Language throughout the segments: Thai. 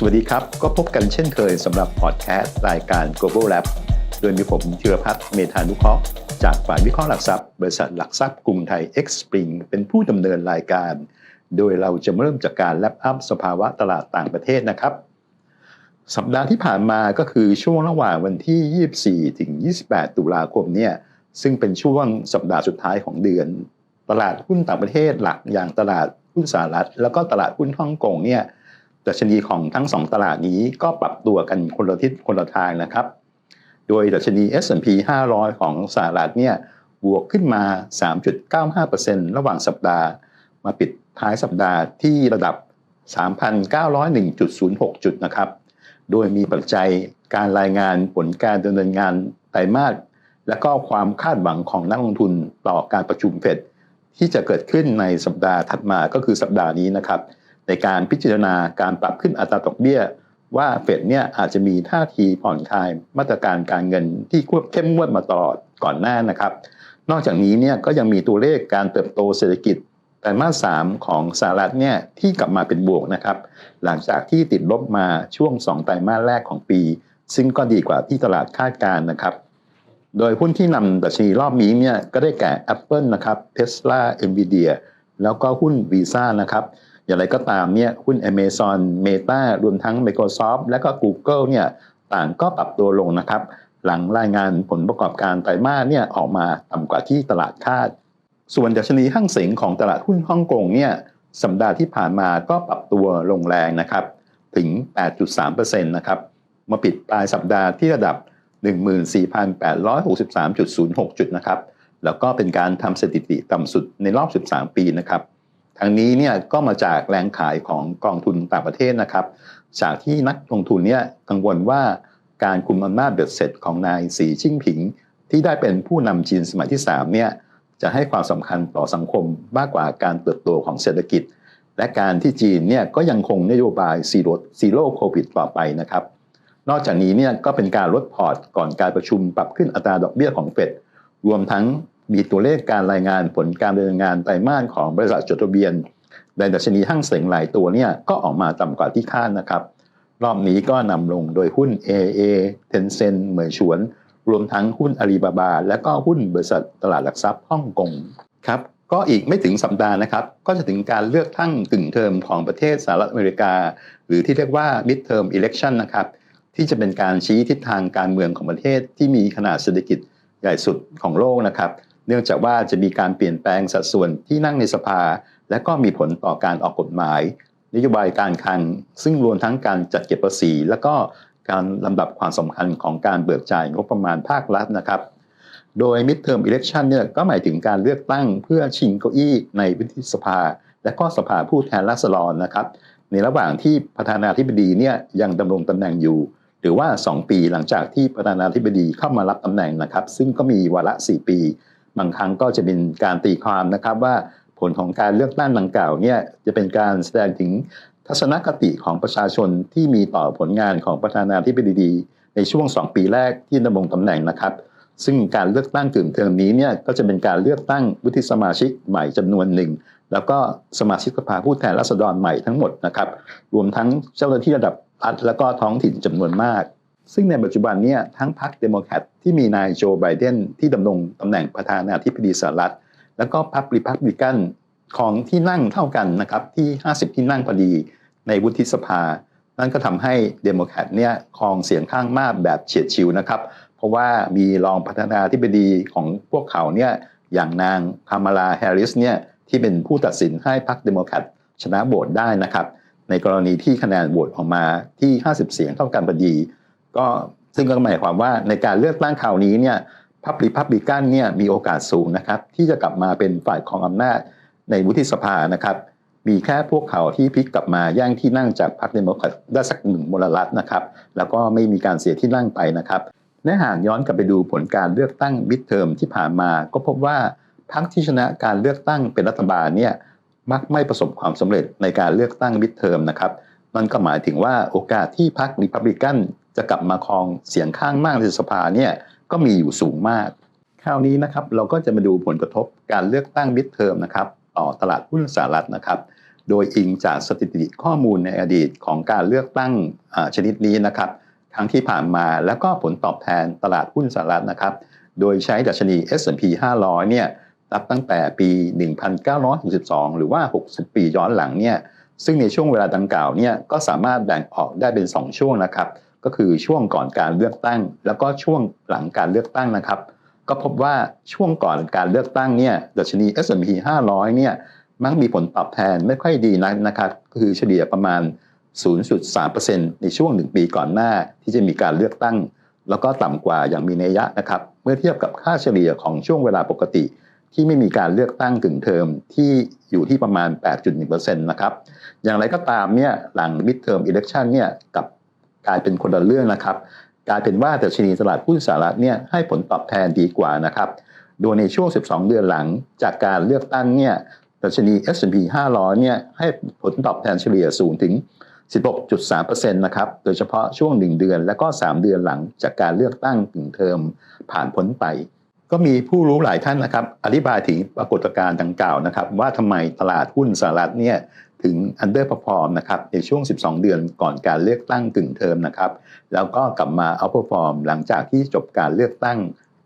สวัสดีครับ ก็พบกันเช่นเคยสำหรับพอดแคสต์รายการ Global Lab โดยมีผมธีรพัฒน์เมธานุเคราะห์จากฝ่ายวิเคราะห์หลักทรัพย์ บริษัทหลักทรัพย์กรุงไทย X Spring เป็นผู้ดำเนินรายการ โดยเราจะเริ่มจากการแลปอัพสภาวะตลาดต่างประเทศนะครับ สัปดาห์ที่ผ่านมาก็คือช่วงระหว่างวันที่ 24 ถึง 28 ตุลาคมเนี่ยซึ่งเป็นช่วงสัปดาห์สุดท้ายของเดือน ตลาดหุ้นต่างประเทศหลักอย่างตลาดหุ้นสหรัฐ แล้วก็ตลาดหุ้นฮ่องกงเนี่ย ดัชนีของทั้งสองตลาดนี้ก็ปรับตัวกันคนละทิศคนละทางนะครับ โดยดัชนี S&P 500 ของสหรัฐเนี่ยบวกขึ้นมา 3.95%ระหว่างสัปดาห์ มาปิดท้ายสัปดาห์ที่ระดับ 3,901.06 จุดนะครับ โดยมีปัจจัยการรายงานผลการดำเนินงานไตรมาสและก็ความคาดหวังของนักลงทุนต่อการประชุมเฟดที่จะเกิดขึ้นในสัปดาห์ถัดมาก็คือสัปดาห์นี้นะครับ ในการพิจารณาการปรับขึ้นอัตราดอกเบี้ย ว่าเฟดเนี่ยอาจจะมีท่าทีผ่อนคลายมาตรการการเงินที่ควบเข้มงวดมาตลอดก่อนหน้านะครับ นอกจากนี้เนี่ยก็ยังมีตัวเลขการเติบโตเศรษฐกิจไตรมาส3ของสหรัฐเนี่ยที่กลับมาเป็นบวกนะครับ หลังจากที่ติดลบมาช่วง 2 ไตรมาสแรกของปี ซึ่งก็ดีกว่าที่ตลาดคาดการ์นะครับ โดยหุ้นที่นำดัชนีรอบนี้เนี่ยก็ได้แก่ Apple นะครับ Tesla Nvidia แล้วก็หุ้น Visa นะครับ อย่างไรก็ตามเนี่ยหุ้น Amazon Meta รวมทั้ง Microsoft และก็ Google เนี่ยต่างก็ปรับตัวลงนะครับ หลังรายงานผลประกอบการไตรมาสเนี่ยออกมาต่ำกว่าที่ตลาดคาด ส่วนดัชนีห้างเสงของตลาดหุ้นฮ่องกงเนี่ยสัปดาห์ที่ผ่านมาก็ปรับตัวลงแรงนะครับ ถึง 8.3%นะครับมาปิดปลายสัปดาห์ที่ระดับ 14,863.06 จุดนะครับ แล้วก็เป็นการทำสถิติต่ำสุดในรอบ 13 ปีนะครับ ทางนี้เนี่ยก็มาจากแรงขายของกองทุนต่างประเทศนะครับ จากที่นักลงทุนเนี่ยกังวลว่าการคุมอำนาจเบ็ดเสร็จของนายสีจิ้งผิง ที่ได้เป็นผู้นำจีนสมัยที่3เนี่ยจะให้ความสำคัญต่อสังคมมากกว่าการเติบโตของเศรษฐกิจ และการที่จีนเนี่ยก็ยังคงนโยบายซีโร่ซีโร่โควิดต่อไปนะครับ นอกจากนี้เนี่ยก็เป็นการลดพอร์ตก่อนการประชุมปรับขึ้นอัตราดอกเบี้ยของเฟดรวมทั้ง มีตัวเลขการรายงานผลการดำเนินงานไตรมาสของบริษัทจดทะเบียน ในดัชนีห้างเสงหลายตัวเนี่ยก็ออกมาต่ำกว่าที่คาดนะครับ รอบนี้ก็นำลงโดยหุ้น AA Tencent เหมยฉวน รวมทั้งหุ้นอาลีบาบา และก็หุ้นบริษัทตลาดหลักทรัพย์ฮ่องกงครับก็อีกไม่ถึงสัปดาห์นะครับ ก็จะถึงการเลือกตั้งกึ่งเทอมของประเทศสหรัฐอเมริกา หรือที่เรียกว่า mid term election นะครับ ที่จะเป็นการชี้ทิศทางการเมืองของประเทศที่มีขนาดเศรษฐกิจใหญ่สุดของโลกนะครับ เนื่องจากว่าจะมีการเปลี่ยนแปลงสัดส่วนที่นั่งในสภา และก็มีผลต่อการออกกฎหมาย นโยบายการคลังซึ่งรวมทั้งการจัดเก็บภาษี และก็การลำดับความสำคัญของการเบิกจ่ายงบประมาณภาครัฐนะครับ โดย midterm election เนี่ยก็หมายถึงการเลือกตั้งเพื่อชิงเก้าอี้ในวิทยสภา และก็สภาผู้แทนราษฎรนะครับ ในระหว่างที่ประธานาธิบดีเนี่ยยังดำรงตำแหน่งอยู่หรือว่า 2 ปีหลังจากที่ประธานาธิบดีเข้ามารับตำแหน่งนะครับ ซึ่งก็มีวาระ 4 ปี บางครั้งก็จะเป็นการตีความนะครับว่าผลของการเลือกตั้งดังกล่าวเนี่ยจะเป็นการแสดงถึงทัศนคติของประชาชนที่มีต่อผลงานของประธานาธิบดีในช่วง 2 ปีแรกที่ดำรงตำแหน่งนะครับ ซึ่งการเลือกตั้งกึ่งเทอมนี้เนี่ยก็จะเป็นการเลือกตั้งวุฒิสมาชิกใหม่จำนวนหนึ่ง แล้วก็สมาชิกสภาผู้แทนราษฎรใหม่ทั้งหมดนะครับ รวมทั้งเจ้าหน้าที่ระดับรัฐและก็ท้องถิ่นจำนวนมาก ซึ่งในปัจจุบันเนี่ยทั้งพรรคเดโมแครตที่มีนายโจไบเดนที่ดำรงตำแหน่งประธานาธิบดีสหรัฐ แล้วก็พรรคริพับลิกันของที่นั่งเท่ากันนะครับที่ 50 ที่นั่งพอดีในวุฒิสภา นั่นก็ทำให้เดโมแครตเนี่ยครองเสียงข้างมากแบบเฉียดฉิวนะครับ เพราะว่ามีรองประธานาธิบดีของพวกเขาเนี่ยอย่างนางคามาลาแฮร์ริสเนี่ยที่เป็นผู้ตัดสินให้พรรคเดโมแครตชนะโหวตได้นะครับ ในกรณีที่คะแนนโหวตออกมาที่ 50 เสียงเท่ากันพอดี ก็ซึ่งก็หมายความว่าในการเลือกตั้งคราวนี้เนี่ยพรรคริพับลิกันเนี่ยมีโอกาสสูงนะครับที่จะกลับมาเป็นฝ่ายของอำนาจในวุฒิสภานะครับ มีแค่พวกเขาที่พลิกกลับมาแย่งที่นั่งจากพรรคเดโมแครตได้สักหนึ่งมลรัฐนะครับ แล้วก็ไม่มีการเสียที่นั่งไปนะครับและหากย้อนกลับไปดูผลการเลือกตั้งมิดเทอมที่ผ่านมา ก็พบว่าพรรคที่ชนะการเลือกตั้งเป็นรัฐบาลเนี่ยมักไม่ประสบความสำเร็จในการเลือกตั้งมิดเทอมนะครับนั่นก็หมายถึงว่าโอกาสที่พรรคริพับลิกัน จะกลับมาครองเสียงข้างมากในสภาเนี่ยก็มีอยู่สูงมาก คราวนี้นะครับเราก็จะมาดูผลกระทบการเลือกตั้งมิดเทอมนะครับต่อตลาดหุ้นสหรัฐนะครับ โดยอิงจากสถิติข้อมูลในอดีตของการเลือกตั้งชนิดนี้นะครับครั้งที่ผ่านมาแล้วก็ผลตอบแทนตลาดหุ้นสหรัฐนะครับ โดยใช้ดัชนี S&P 500 เนี่ยนับตั้งแต่ปี 1962 หรือว่า 60 ปีย้อนหลังเนี่ยซึ่งในช่วงเวลาดังกล่าวเนี่ยก็สามารถแบ่งออกได้เป็น 2 ช่วงนะครับ ก็คือช่วงก่อนการเลือกตั้ง แล้วก็ช่วงหลังการเลือกตั้งนะครับ ก็พบว่าช่วงก่อนการเลือกตั้งเนี่ยดัชนี S&P 500 เนี่ยมักมีผลตอบแทนไม่ค่อยดีนักนะครับคือเฉลี่ยประมาณ 0.3%ในช่วง 1 ปีก่อนหน้าที่จะมีการเลือกตั้ง แล้วก็ต่ำกว่าอย่างมีนัยยะนะครับ เมื่อเทียบกับค่าเฉลี่ยของช่วงเวลาปกติ ที่ไม่มีการเลือกตั้งกึ่งเทอมที่อยู่ที่ประมาณ 8.1%นะครับอย่างไรก็ตามเนี่ยหลัง midterm election เนี่ยกับ กลายเป็นคนละเรื่องนะครับ กลายเป็นว่าแต่ชนีตลาดหุ้นสหรัฐเนี่ยให้ผลตอบแทนดีกว่านะครับโดยในช่วง 12 เดือนหลังจากการเลือกตั้งเนี่ยดัชนี S&P 500 เนี่ยให้ผลตอบแทนเฉลี่ยสูงถึง 16.3%นะครับ โดยเฉพาะช่วง 1 เดือนและก็ 3 เดือนหลังจากการเลือกตั้งถึงเทอมผ่านพ้นไป ก็มีผู้รู้หลายท่านนะครับ อธิบายถึงปรากฏการณ์ดังกล่าวนะครับ ว่าทำไมตลาดหุ้นสหรัฐเนี่ยถึง underperform นะครับในช่วง 12 เดือนก่อนการเลือกตั้งกึ่งเทอมนะครับ แล้วก็กลับมา outperform หลังจากที่จบการเลือกตั้ง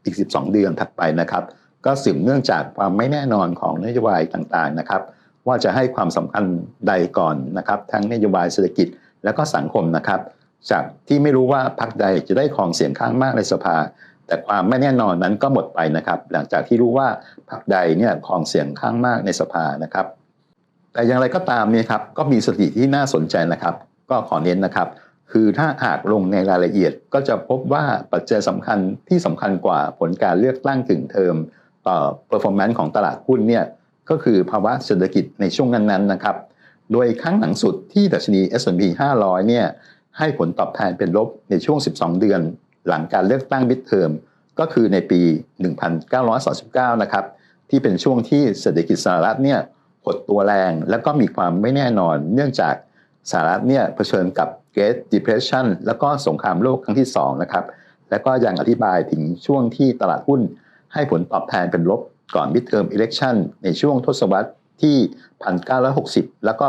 อีก 12 เดือนถัดไปนะครับ ก็สืบเนื่องจากความไม่แน่นอนของนโยบายต่างๆนะครับ ว่าจะให้ความสำคัญใดก่อนนะครับ ทั้งนโยบายเศรษฐกิจและก็สังคมนะครับ จากที่ไม่รู้ว่าพรรคใดจะได้ครองเสียงข้างมากในสภา แต่ความไม่แน่นอนนั้นก็หมดไปนะครับ หลังจากที่รู้ว่าพรรคใดเนี่ยครองเสียงข้างมากในสภานะครับ แต่อย่างไรก็ตามเนี่ยครับก็มีสถิติที่น่าสนใจนะครับ ก็ขอเน้นนะครับ คือถ้าหากลงในรายละเอียดก็จะพบว่าปัจจัยสำคัญที่สำคัญกว่าผลการเลือกตั้งถึงเทอมต่อ performance ของตลาดหุ้นเนี่ยก็คือภาวะเศรษฐกิจในช่วงนั้นๆนะครับ โดยครั้งหลังสุดที่ดัชนี S&P 500 เนี่ยให้ผลตอบแทนเป็นลบในช่วง 12 เดือน หลังการเลือกตั้งมิดเทอมก็คือในปี 1939นะครับ ที่เป็นช่วงที่เศรษฐกิจสหรัฐเนี่ยหดตัวแรงแล้วก็มีความไม่แน่นอน เนื่องจากสหรัฐเนี่ยเผชิญกับ Great Depression แล้วก็สงครามโลกครั้งที่ 2 นะครับ แล้วก็ยังอธิบายถึงช่วงที่ตลาดหุ้นให้ผลตอบแทนเป็นลบก่อน midterm election ในช่วงทศวรรษที่ 1960 แล้วก็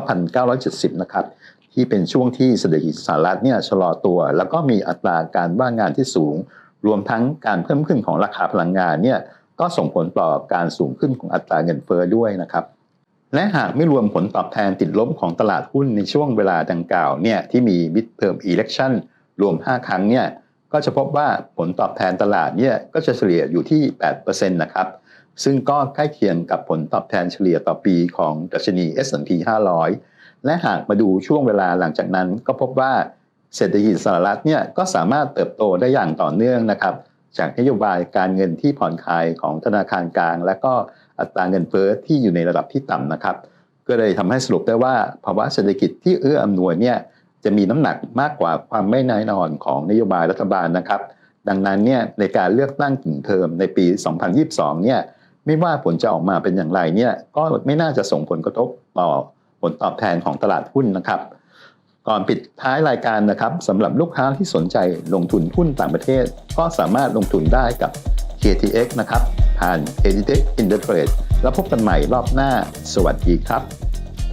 1970 นะครับ ที่เป็นช่วงที่เศรษฐกิจสหรัฐเนี่ยชะลอตัว แล้วก็มีอัตราการว่างงานที่สูง รวมทั้งการเพิ่มขึ้นของราคาพลังงานเนี่ยก็ส่งผลต่อการสูงขึ้นของอัตราเงินเฟ้อด้วยนะครับและหากไม่รวมผลตอบแทนติดลบของตลาดหุ้นในช่วงเวลาดังกล่าวเนี่ยที่มี midterm election รวม 5 ครั้งเนี่ยก็จะพบว่าผลตอบแทนตลาดเนี่ยก็จะเฉลี่ยอยู่ที่ 8%นะครับ ซึ่งก็ใกล้เคียงกับผลตอบแทนเฉลี่ยต่อปีของดัชนี S&P 500 และหากมาดูช่วงเวลาหลังจากนั้น ก็พบว่าเศรษฐกิจสหรัฐเนี่ยก็สามารถเติบโตได้อย่างต่อเนื่องนะครับ จากนโยบายการเงินที่ผ่อนคลายของธนาคารกลาง และก็อัตราเงินเฟ้อที่อยู่ในระดับที่ต่ำนะครับ ก็เลยทำให้สรุปได้ว่าภาวะเศรษฐกิจที่เอื้ออำนวยเนี่ยจะมีน้ำหนักมากกว่าความไม่แน่นอนของนโยบายรัฐบาลนะครับ ดังนั้นเนี่ยในการเลือกตั้งกึ่งเทอมในปี 2022 เนี่ยไม่ว่าผลจะออกมาเป็นอย่างไรเนี่ยก็ไม่น่าจะส่งผลกระทบต่อ ผลตอบแทนของตลาดหุ้นนะครับ ก่อนปิดท้ายรายการนะครับสำหรับลูกค้าที่สนใจลงทุนหุ้นต่างประเทศ ก็สามารถลงทุนได้กับ KTX นะครับผ่าน KTX Intertrade แล้วพบกันใหม่รอบหน้า สวัสดีครับ